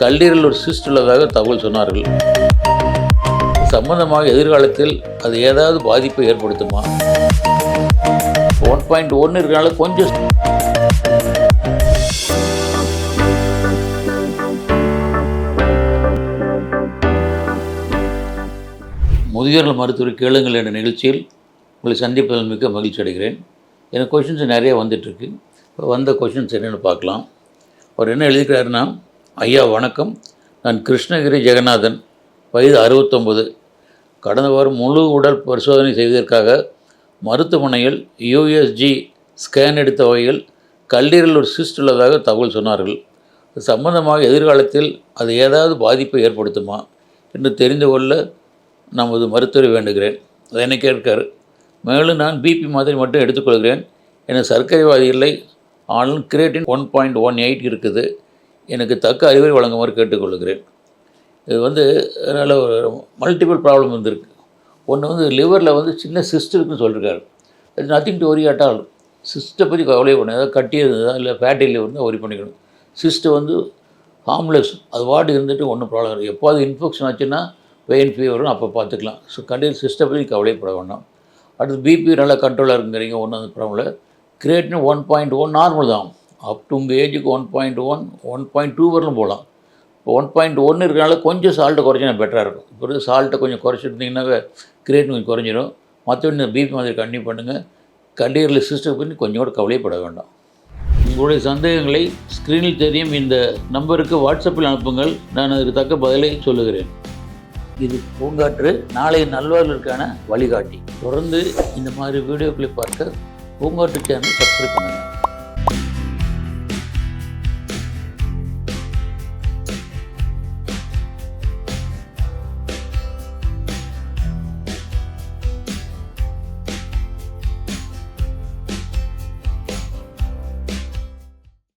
கல்லீரல் ஒரு சிஸ்ட் உள்ளதாக தகவல் சொன்னார்கள். சம்பந்தமாக எதிர்காலத்தில் அது ஏதாவது பாதிப்பை ஏற்படுத்துமா? ஒன் பாயிண்ட் ஒன்று இருக்கனால கொஞ்சம் முதியோர்கள் மருத்துவர் கேளுங்கள் என்ற நிகழ்ச்சியில் உங்களை சந்திப்பதில் மிக்க மகிழ்ச்சி அடைகிறேன். எனக்கு கொஷின்ஸ் நிறைய வந்துட்டுருக்கு. இப்போ வந்த கொஷின்ஸ் என்னென்னு பார்க்கலாம். அவர் என்ன எழுதிக்கிறாருன்னா ஐயா வணக்கம். நான் கிருஷ்ணகிரி ஜெகநாதன் வயது அறுபத்தொம்பது கடந்த வாரம் முழு உடல் பரிசோதனை செய்வதற்காக மருத்துவமனையில் யூஎஸ்ஜி ஸ்கேன் எடுத்த வகையில் கல்லீரல் ஒரு சிஸ்ட் உள்ளதாக தகவல் சொன்னார்கள். இது சம்பந்தமாக எதிர்காலத்தில் அது ஏதாவது பாதிப்பை ஏற்படுத்துமா என்று தெரிந்து கொள்ள நமது மருத்துவரை வேண்டுகிறேன். அதை கேட்கார் மேலும் நான் பிபி மாதிரி மட்டும் எடுத்துக்கொள்கிறேன். எனக்கு சர்க்கரைவாதி இல்லை. ஆனாலும் கிரேட்டின் ஒன் பாயிண்ட் ஒன் எயிட் இருக்குது. எனக்கு தக்க அறிவுரை வழங்குமாறு கேட்டுக்கொள்கிறேன். இது வந்து அதனால் ஒரு மல்டிபிள் ப்ராப்ளம் வந்திருக்கு. ஒன்று வந்து லிவரில் வந்து சின்ன சிஸ்ட் இருக்குன்னு சொல்லியிருக்காரு அது nothing to worry at all சிஸ்ட்டை பற்றி கவலையே பண்ண ஏதாவது கட்டி இருந்ததா இல்லை ஃபேட்டி லிவர் இருந்தால் ஒரி பண்ணிக்கணும். சிஸ்ட்டு வந்து ஹார்ம்லெஸ் அது வாட்டு இருந்துட்டு ஒன்றும் ப்ராப்ளம் இல்லை. எப்போது இன்ஃபெக்ஷன் ஆச்சுன்னா வெயின் ஃபீவரும் அப்போ பார்த்துக்கலாம். ஸோ கண்டிப்பாக சிஸ்ட்டை பற்றி கவலைப்பட வேண்டாம். அடுத்து பிபி நல்லா கண்ட்ரோலாக இருக்குங்கிறீங்க. ஒன்றும் அந்த ப்ராப்ளம் இல்லை. ஒன் பாயிண்ட் ஒன் நார்மல் தான். அப் டு உங்கள் ஏஜுக்கு one point one one point two வரலும் போகலாம் இப்போ ஒன் பாயிண்ட் ஒன்று இருக்கனால கொஞ்சம் சால்ட்டை குறைச்சினா பெட்டராக இருக்கும். இப்போ சால்ட்டை கொஞ்சம் குறைச்சிருந்தீங்கன்னாவே கிரேட் கொஞ்சம் குறைஞ்சிடும் மற்றபடி பிபி மாதிரி கண்டினியூ பண்ணுங்கள் கல்லீரல் சிஸ்டம் பண்ணி கொஞ்சம் கூட கவலைப்பட வேண்டாம். உங்களுடைய சந்தேகங்களை ஸ்க்ரீனில் தெரியும். இந்த நம்பருக்கு வாட்ஸ்அப்பில் அனுப்புங்கள். நான் அதுக்கு தக்க பதிலை சொல்லுகிறேன். இது பூங்காற்று. நாளைய நல்வாழ்வுக்கான வழிகாட்டி. தொடர்ந்து இந்த மாதிரி வீடியோக்களை பார்க்க பூங்காற்று சேனல் சப்ஸ்கிரைப் பண்ணுங்கள்